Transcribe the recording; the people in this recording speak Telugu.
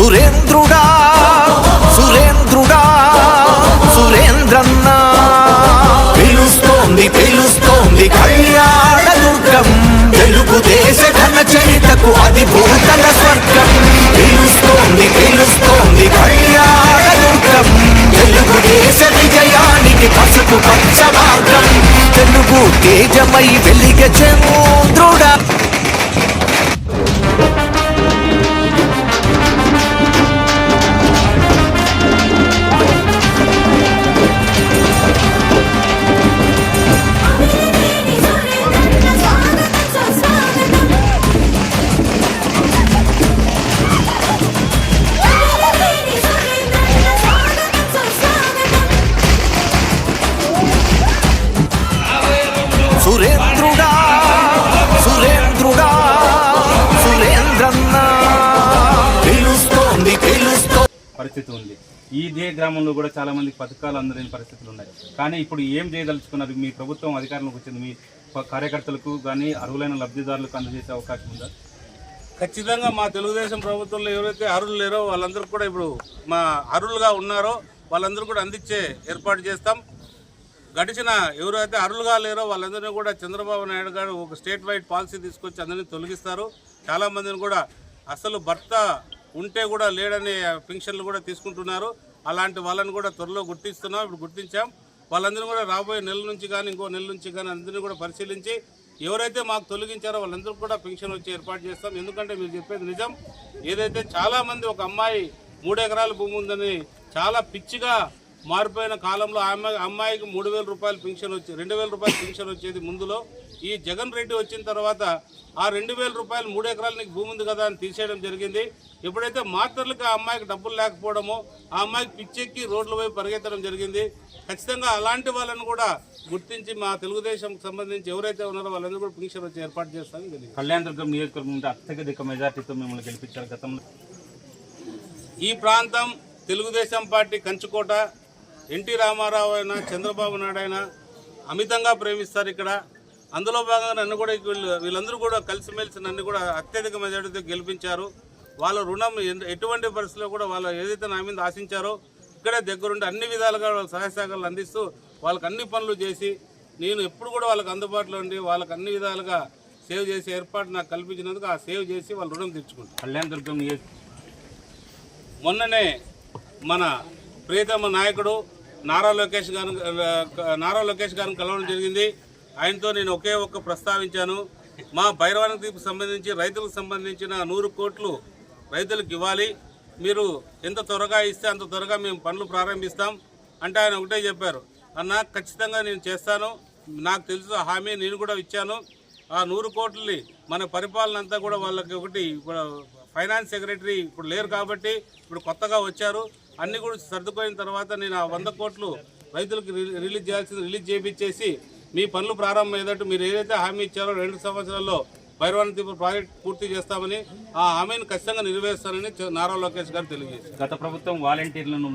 సురేంద్రుడా సురేంద్రుడా సురేంద్రన్నా. పిలుస్తోంది పిలుస్తోంది కళ్యాణ దుర్గం. తెలుగుదేశ ఘన చరితకు అది భూతన స్వర్గం. పిలుస్తోంది పిలుస్తోంది కళ్యాణ దుర్గం. తెలుగుదేశ విజయానికి పసుపు పచ్చ మార్గం. తెలుగు తేజమై వెలిగచెను. పరిస్థితి ఉంది. ఈ ఇదే గ్రామంలో కూడా చాలా మంది పథకాలు అందలేని పరిస్థితులు ఉన్నాయి. కానీ ఇప్పుడు ఏం చేయదలుచుకున్నారు? మీ ప్రభుత్వం అధికారంలోకి వచ్చింది. మీ కార్యకర్తలకు కానీ అర్హులైన లబ్ధిదారులకు అందజేసే అవకాశం ఉందా? ఖచ్చితంగా మా తెలుగుదేశం ప్రభుత్వంలో ఎవరైతే అర్హులు లేరో వాళ్ళందరూ కూడా ఇప్పుడు మా అర్హులుగా ఉన్నారో వాళ్ళందరూ కూడా అందించే ఏర్పాటు చేస్తాం. గడిచిన ఎవరైతే అర్హులుగా లేరో వాళ్ళందరినీ కూడా చంద్రబాబు నాయుడు గారు ఒక స్టేట్ వైడ్ పాలసీ తీసుకొచ్చి అందరినీ తొలగిస్తారు. చాలామందిని కూడా అసలు భర్త ఉంటే కూడా లేడనే పెన్షన్లు కూడా తీసుకుంటున్నారు. అలాంటి వాళ్ళని కూడా త్వరలో గుర్తిస్తున్నాం. ఇప్పుడు గుర్తించాం. వాళ్ళందరినీ కూడా రాబోయే నెల నుంచి కానీ ఇంకో నెల నుంచి కానీ అందరినీ కూడా పరిశీలించి ఎవరైతే మాకు తొలగించారో వాళ్ళందరూ కూడా పెన్షన్ వచ్చి ఏర్పాటు చేస్తాం. ఎందుకంటే మీరు చెప్పేది నిజం. ఏదైతే చాలామంది ఒక అమ్మాయి మూడు ఎకరాల భూమి ఉందని చాలా పిచ్చిగా మారిపోయిన కాలంలో ఆమె అమ్మాయి అమ్మాయికి మూడు వేల రూపాయలు పెన్షన్ వచ్చి రెండు వేల రూపాయలు పెన్షన్ వచ్చేది ముందులో. ఈ జగన్ రెడ్డి వచ్చిన తర్వాత ఆ రెండు వేల రూపాయలు మూడు ఎకరాలు నీకు భూమి ఉంది కదా అని తీసేయడం జరిగింది. ఎప్పుడైతే మాతృలకు ఆ అమ్మాయికి డబ్బులు లేకపోవడమో ఆ అమ్మాయికి పిచ్చెక్కి రోడ్ల వైపు పరిగెత్తడం జరిగింది. ఖచ్చితంగా అలాంటి వాళ్ళని కూడా గుర్తించి మా తెలుగుదేశం సంబంధించి ఎవరైతే ఉన్నారో వాళ్ళందరూ కూడా పెన్షన్ వచ్చి ఏర్పాటు చేస్తామని తెలియదు కళ్యాణ దుర్గం నియోజకవర్గం అత్యధిక మెజార్టీతో మిమ్మల్ని గెలిపించారు గతంలో. ఈ ప్రాంతం తెలుగుదేశం పార్టీ కంచుకోట ఎన్టీ రామారావు అయినా చంద్రబాబు నాయుడు అయినా అమితంగా ప్రేమిస్తారు ఇక్కడ. అందులో భాగంగా నన్ను కూడా వీళ్ళు వీళ్ళందరూ కూడా కలిసిమెలిసి నన్ను కూడా అత్యధిక మెజార్టీతో గెలిపించారు. వాళ్ళ రుణం ఎటువంటి పరిస్థితుల్లో కూడా వాళ్ళు ఏదైతే నా మీద ఆశించారో ఇక్కడే దగ్గరుండి అన్ని విధాలుగా వాళ్ళ సహాయ సహకారాలు అందిస్తూ వాళ్ళకి అన్ని పనులు చేసి నేను ఎప్పుడు కూడా వాళ్ళకి అందుబాటులో ఉండి వాళ్ళకి అన్ని విధాలుగా సేవ్ చేసే ఏర్పాటు నాకు కల్పించినందుకు ఆ సేవ్ చేసి వాళ్ళ రుణం తీర్చుకుంటాను. కళ్యాణ దుర్గం మొన్ననే మన ప్రియతమ నాయకుడు నారా లోకేష్ గారు నారా లోకేష్ గారిని కలవడం జరిగింది. ఆయనతో నేను ఒకే ఒక్క ప్రస్తావించాను. మా భైరవన దీపు సంబంధించి రైతులకు సంబంధించిన నూరు కోట్లు రైతులకు ఇవ్వాలి. మీరు ఎంత త్వరగా ఇస్తే అంత త్వరగా మేము పనులు ప్రారంభిస్తాం. అంటే ఆయన ఒకటే చెప్పారు అన్న ఖచ్చితంగా నేను చేస్తాను. నాకు తెలుసు హామీ నేను కూడా ఇచ్చాను. ఆ నూరు కోట్లని మన పరిపాలన అంతా కూడా వాళ్ళకి ఒకటి ఇప్పుడు ఫైనాన్స్ సెక్రటరీ ఇప్పుడు లేరు కాబట్టి ఇప్పుడు కొత్తగా వచ్చారు. అన్నీ కూడా సర్దుకోయిన తర్వాత నేను ఆ వంద కోట్లు రైతులకు రిలీజ్ చేయాల్సింది రిలీజ్ చేయించేసి మీ పనులు ప్రారంభం అయ్యేటట్టు మీరు ఏదైతే హామీ ఇచ్చారో రెండు సంవత్సరాల్లో భైరవాన తీర్పు ప్రాజెక్ట్ పూర్తి చేస్తామని ఆ హామీని ఖచ్చితంగా నెరవేరుస్తానని నారా లోకేష్ గారు తెలియజేశారు. గత ప్రభుత్వం వాలంటీర్లను